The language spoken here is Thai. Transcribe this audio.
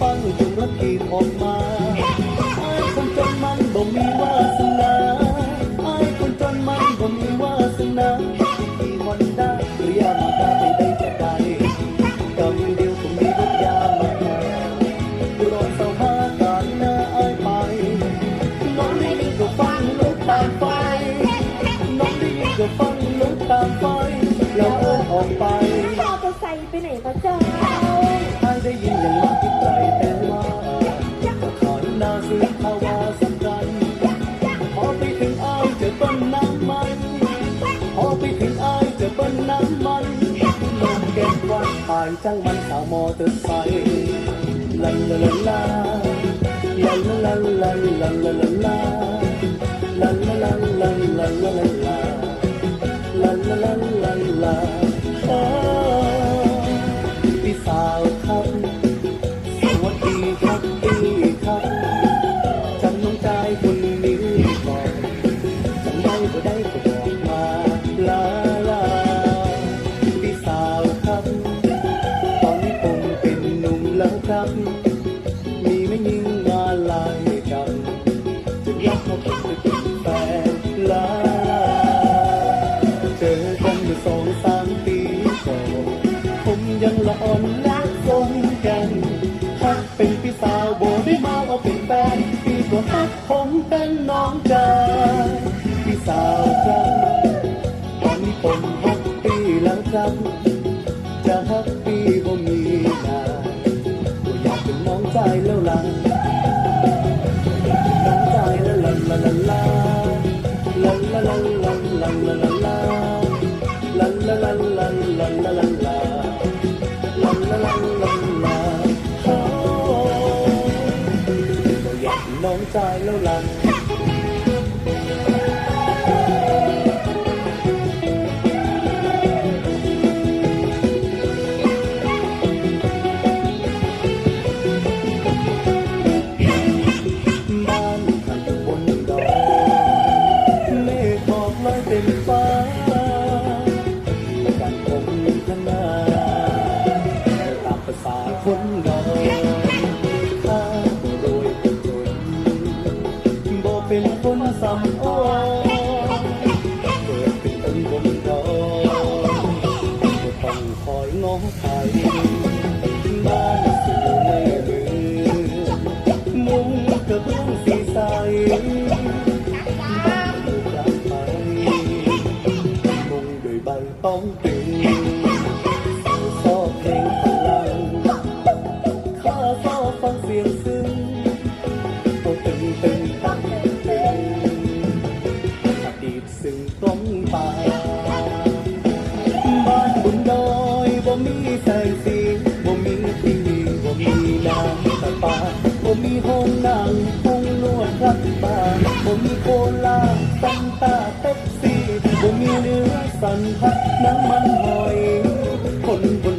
ฟังจงรักกีบออกมาไอ้คนจนมันบ่มีวาสนาไอ้คนจนมันบ่มีวาสนาขี่ฮอนด้าหรือยามาได้ได้จะได้กำเดียวคงมีรถยามาแทนรอเสภาการหน้าไอ้ไปน้องได้ยินก็ฟังลุกตามไฟน้องได้ยินก็ฟังลุกตามไฟเราเอินออกไปมอเตอร์ไซค์ไปไหนก็จ้า พอไปถึงอ้ายจะเปิ้นน้ำมันลงแก้มว่าตายจังมันสาวมอเตอร์ไซค์ลันลาลาลาลันลาลาลาลันลาลาลาลันลาลาลาลันลาลาลาลันลาลาลา จะรักเขาเป็นจะเป็นแฟนลาลาเจอกันเมื่อสองสามปีก่อนผมยังละอ่อนและทรงกันฮักเป็นพี่สาวโบได้มาเอาเป็นแฟนพี่ก็ฮักผมเป็นน้องชายพี่สาวครับตอนนี้ผมฮักพี่แล้วครับจะฮักพี่บ่มีนาก็อยากเป็นน้องใจแล้วล่ะ นน้องใจแล้วล่ะ เป็นคนสำอ้อยเกิดเป็นคนบนดอยก็ต้องคอยง้อใครบ้านสู่ในเมืองมุงกระเบื้องสีใสบ้านอยู่กลางไปมุงด้วยใบตอง ป่าบ้านบนดอยบ่มีแสงสีบ่มีทีวีบ่มีน้ำประปาบ่มีห้องนั่งห้องนวดรักบ้านบ่มีโคลาซันตาเป๊ปซี่บ่มีเนื้อสันพัดน้ำมันหอย คนบน